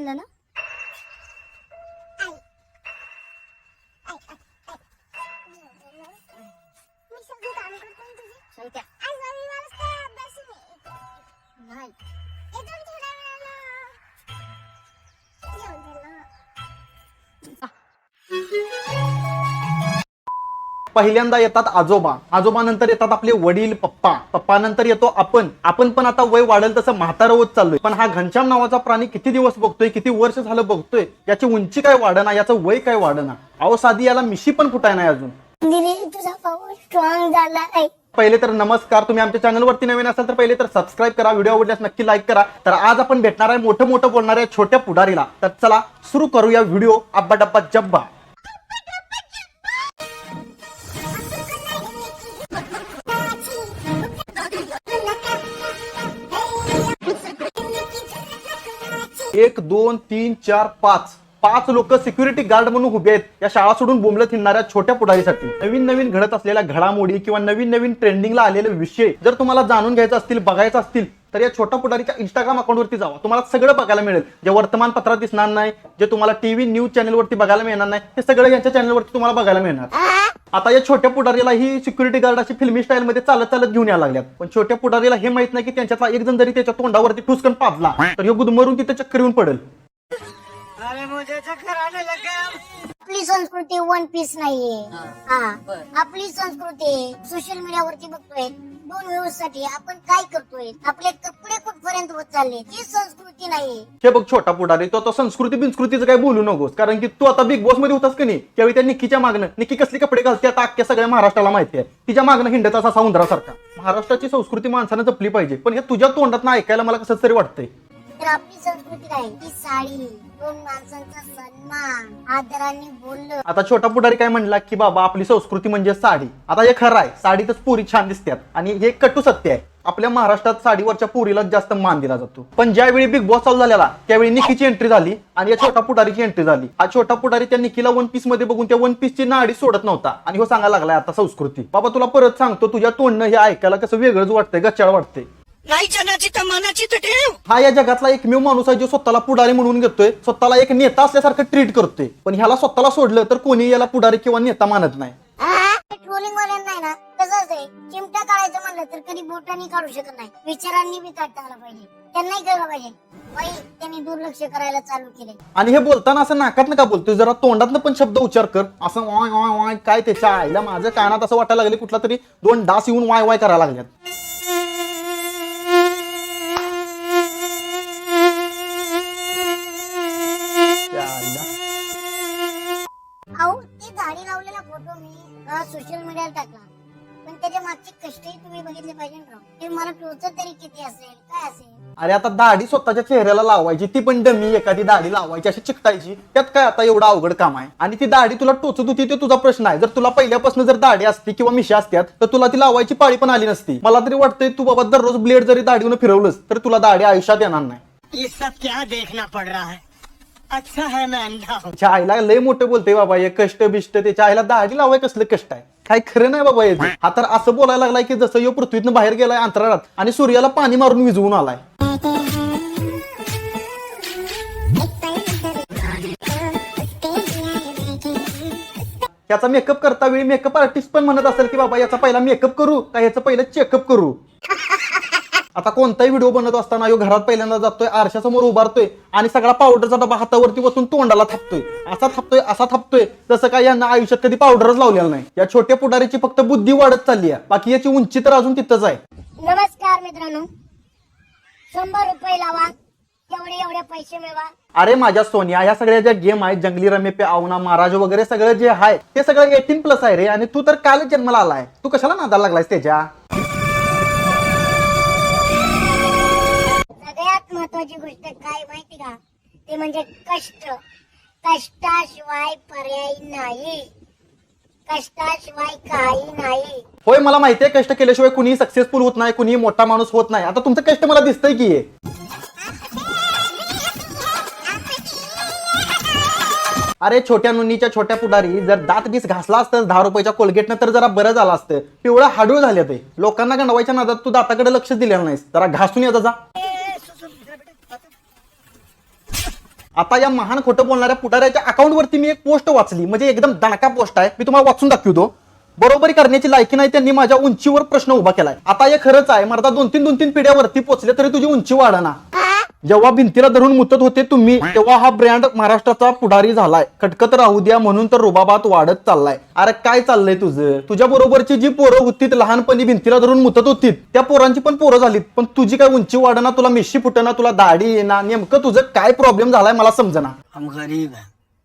म्हणलं ना? मी पहिल्यांदा येतात आजोबा. आजोबा नंतर येतात आपले वडील पप्पा. पप्पा नंतर येतो आपण. आपण पण आता वय वाढेल तसं म्हातारं होत चाललोय. पण हा घनश्याम नावाचा प्राणी किती दिवस बघतोय किती वर्ष झालं बघतोय याची उंची काय वाढना याचं वय काय वाढना? अहो साधी याला मिशी पण फुटाय नाही अजून? दिदी तुझा पाऊस स्ट्रॉंग झाला आहे. पहिले तर नमस्कार. तुम्ही आमच्या चॅनलवरती नवीन असाल तर पहिले तर सबस्क्राईब करा व्हिडिओ आवडल्यास नक्की लाईक करा. तर आज आपण भेटणार आहे मोठं मोठं बोलणाऱ्या छोट्या पुढारीला. तर चला सुरू करूया व्हिडिओ अब्बा डब्बा जब्बा. एक दोन तीन चार पाच. पाच लोक सिक्युरिटी गार्ड म्हणून उभे आहेत. या शाळा सोडून बोंबलत हिंडणाऱ्या छोट्या पुढारीसाठी. नवीन नवीन घडत असलेल्या घडामोडी किंवा नवीन नवीन ट्रेंडिंगला आलेले विषय जर तुम्हाला जाणून घ्यायचा असतील बघायचं असतील तर या छोट्या पुढारीच्या इंस्टाग्राम अकाउंटवरती जावा. तुम्हाला सगळं बघायला मिळेल. जे वर्तमानपत्रात दिसणार नाही जे तुम्हाला टीव्ही न्यूज चॅनलवरती बघायला मिळणार नाही हे सगळं यांच्या चॅनलवरती तुम्हाला बघायला मिळणार. आता या छोट्या पुढारीला ही सिक्युरिटी गार्ड अशी फिल्मी स्टाईल मध्ये चालत चालत घेऊन यायला लागल्यात. पण छोट्या पुढारीला हे माहीत नाही की त्यांच्यातला एक जण जरी त्याच्या तोंडावरती ठुसकन पाजला तर हे गुदमरून तिथे चक्कर येऊन पडेल. आपली संस्कृती वन पीस नाहीये. हा. आपली संस्कृती सोशल मीडियावरती बघतोय. दोन व्ह्यूजसाठी आपण काय करतोय? आपले कपडे कुठपर्यंत होत चालले? ही संस्कृती नाहीये. हे बघ छोटा पुढारी तो आता संस्कृती बिंस्कृतीचं काय बोलू नकोस. कारण की तू आता बिग बॉसमध्ये होतास का नाही? त्यावेळी त्या निक्कीच्या मागणं निक्की कसले कपडे घालते आता अख्ख्या सगळ्या महाराष्ट्राला माहिती आहे. तिच्या मागणं हिंडत असा समुद्रासारखा महाराष्ट्राची संस्कृती माणसानं जपली पाहिजे. पण हे तुझ्या तोंडात ऐकायला मला कसं तरी वाटतंय. तर आपली संस्कृती काय? ती साडी. माणसांचा सन्मान आदराने आता छोटा पुढारी काय म्हणला की बाबा आपली संस्कृती म्हणजे साडी. आता हे खरं आहे साडीतच पुरी छान दिसतात आणि हे कटू सत्य आहे. आपल्या महाराष्ट्रात साडीवरच्या पुरीला जास्त मान दिला जातो. पण ज्यावेळी बिग बॉस चालू झालेला त्यावेळी निकीची एंट्री झाली आणि या छोटा पुढारीची एंट्री झाली. हा छोटा पुढारी त्या निकीला वन पीसमध्ये बघून त्या वन पीसची नाडी सोडत नव्हता. आणि हो सांगायला लागलाय आता संस्कृती. बाबा तुला परत सांगतो तुझ्या तोंडनं हे ऐकायला कसं वेगळंच वाटतंय गच्चाळ वाटतंय. नाही जनाची तर मनाची तर ठेव. हा या जगातला एकमेव माणूस आहे जो स्वतःला पुढारी म्हणून घेतोय स्वतःला एक नेता असल्यासारखं ट्रीट करतोय. पण ह्याला स्वतःला सोडलं तर कोणी याला पुढारी किंवा नेता मानत नाही. ट्रोलिंग वाल्यांना आहे ना तसंच आहे. चिमटा काढायचं म्हणलं तर कधी बोटांनी काढू शकत नाही. विचारांनी बी काढता आला पाहिजे. त्यांनाही कळलं पाहिजे. बाई त्यांनी दुर्लक्ष करायला चालू केले आणि हे बोलताना असं नाकात का बोलतोय जरा तोंडातनं पण शब्द उच्चार कर. असं वाय वाय वाय काय त्याच्या आईला माझ्या कानात असं वाटायला लागले कुठला तरी दोन डास येऊन वाय वाय करायला लागल्यात. ते दाढी लावलेला फोटो मी सोशल मीडियाला टाकला. पण त्याच्या मागचे कष्टही तुम्ही बघितले पाहिजे ना राव. ते मला टोचत तरी किती असेल? काय असेल? अरे आता दाढी स्वतःच्या चेहऱ्याला लावायची ती पण डमी एखादी दाढी लावायची अशी चिकटायची. त्यात काय आता एवढं अवघड काम आहे? आणि ती दाढी तुला टोचत होती ते तुझा प्रश्न आहे. जर तुला पहिल्यापासून जर दाढी असती किंवा मिशा असत्यात तर तुला ती लावायची पाळी पण आली नसती. मला तरी वाटतंय तू बाबा दररोज ब्लेड जरी दाढीनं फिरवलंस तर तुला दाढी आयुष्यात येणार नाही. ये सब क्या देखना पड़ रहा है? अच्छा आहे मैं त्याच्या आईला लय मोठं बोलते बाबा हे कष्ट बिष्ट त्याच्या आईला दाढी लावाय कसलं कष्ट आहे? काय खरं नाही बाबा याचं हा तर असं बोलायला लागलाय की जसं यो पृथ्वीतनं बाहेर गेलाय अंतराळात आणि सूर्याला पाणी मारून विजवून आलाय. याचा मेकअप करता वेळी मेकअप आर्टिस्ट पण म्हणत असेल की बाबा याचा पहिला मेकअप करू का याचं पहिलं चेकअप करू? आता कोणताही व्हिडिओ बनत असताना यो घरात पहिल्यांदा जातोय आरशासमोर उभारतोय आणि सगळा पावडरचा डबा हातावरती बसून तोंडाला थापतोय. असा थापतोय असा थापतोय जसं काय यांना आयुष्यात कधी पावडरच लावलेला नाही. या छोट्या पुढारीची फक्त बुद्धी वाढत चालली आहे. बाकी याची उंची तर अजून तिथंच आहे. नमस्कार मित्रांनो. शंभर रुपये लावा. एवढे एवढे पैसे मिळवा. अरे माझ्या सोनिया ह्या सगळ्या ज्या गेम आहेत जंगली रमे पे आवना महाराज वगैरे सगळं जे आहे ते सगळं एटीन प्लस आहे रे. आणि तू तर कालच जन्माला आलाय. तू कशाला नादाला लागलायस त्याच्या? महत्वाची गोष्ट काय माहिती का? ते म्हणजे कष्ट. कष्टाशिवाय पर्याय नाही. कष्टाशिवाय काही नाही. होय मला माहितीये कष्ट केल्याशिवाय कुणीही सक्सेसफुल होत नाही कुणीही मोठा माणूस होत नाही. आता तुमचं कष्ट मला दिसतंय की हे. अरे छोट्या नुनीच्या छोट्या पुढारी जर दात बीस घासला असतं दहा रुपयाच्या कोलगेटनं तर जरा बरं झालं असतं. पिवळं हाडूळ झाले ते. लोकांना गंडवायच्या नादात तू दाताकडे लक्ष दिलेलं नाहीस. जरा घासून येतं जा. आता या महान खोटं बोलणाऱ्या पुढाऱ्याच्या अकाउंटवरती मी एक पोस्ट वाचली. म्हणजे एकदम दणका पोस्ट आहे. मी तुम्हाला वाचून दाखवतो. बरोबरी करण्याची लायकी नाही त्यांनी माझ्या उंचीवर प्रश्न उभा केलाय. आता हे खरंच आहे मर्दा दोन तीन दोन तीन पिढ्यावरती पोचले तरी तुझी उंची वाढना. जेव्हा भिंतीला धरून मुतत होते तुम्ही तेव्हा हा ब्रँड महाराष्ट्राचा पुढारी झालाय. खटकत राहू द्या म्हणून तर रुबाबात वाढत चाललाय. अरे काय चाललंय तुझं? तुझ्या बरोबरची जी पोरं होती लहानपणी भिंतीला धरून मुतत होती त्या पोरांची पण पोरं झालीत. पण तुझी काय उंची वाढना तुला मिशी फुटना तुला दाढी येणार नेमकं तुझं काय प्रॉब्लेम झालाय मला समजना. गरीब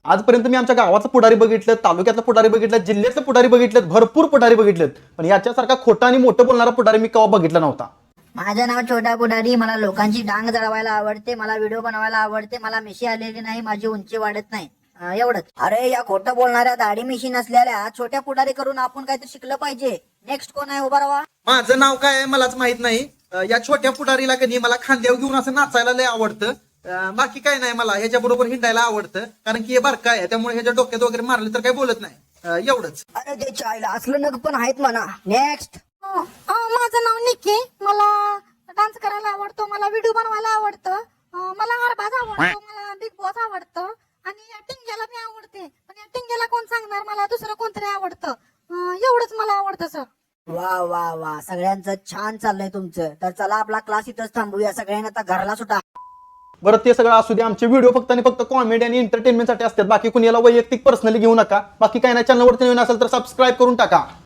आजपर्यंत मी आमच्या गावाचं पुढारी बघितलं तालुक्यातलं पुढारी बघितलं जिल्ह्यातलं पुढारी बघितलं भरपूर पुढारी बघितलेत. पण याच्यासारखा खोटा आणि मोठं बोलणारा पुढारी मी केव्हा बघितला नव्हता. माझं नाव छोटा पुढारी मला लोकांची डांग जळवायला आवडते मला व्हिडिओ बनवायला आवडते मला मिशी आलेली नाही माझी उंची वाढत नाही. एवढंच. अरे या खोटं बोलणाऱ्या दाढी मिशी नसलेल्या छोट्या पुढारी करून आपण काहीतरी शिकलं पाहिजे. नेक्स्ट कोण आहे उभा राहा? माझं नाव काय आहे मलाच माहीत नाही. या छोट्या पुढारीला कधी मला खांद्यावर घेऊन असं नाचायला लय आवडतं. बाकी काय नाही मला ह्याच्या बरोबर हिंडायला आवडतं. कारण की हे बारका आहे त्यामुळे ह्याच्या डोक्यात वगैरे मारले तर काही बोलत नाही. अं, एवढंच. अरे ते चायला असलं नग पण आहेत म्हणा. नेक्स्ट अ, अ, माझं नाव निकी मला डान्स करायला आवडतो मला व्हिडिओ बनवायला आवडतं. अ, मला हरबाज आवडतो मला बिग बॉस आवडतं. आणि या टिंग्याला मी आवडते. पण या टिंग्याला कोण सांगणार? मला दुसरं कोणतरी आवडतं. अ, एवढंच मला आवडतं सर वा वा वा. सगळ्यांचं छान चाललंय तुमचं. तर चला आपला क्लास इथंच थांबूया. सगळ्यांना आता घरला सुटा. बरं ते सगळं असू दे आमचे व्हिडिओ फक्त आणि फक्त कॉमेडी आणि एंटरटेनमेंटसाठी असतात. बाकी कुणी याला वैयक्तिक पर्सनली घेऊ नका. बाकी काही नाही चॅनलवरती नवीन असेल तर सबस्क्राईब करून टाका.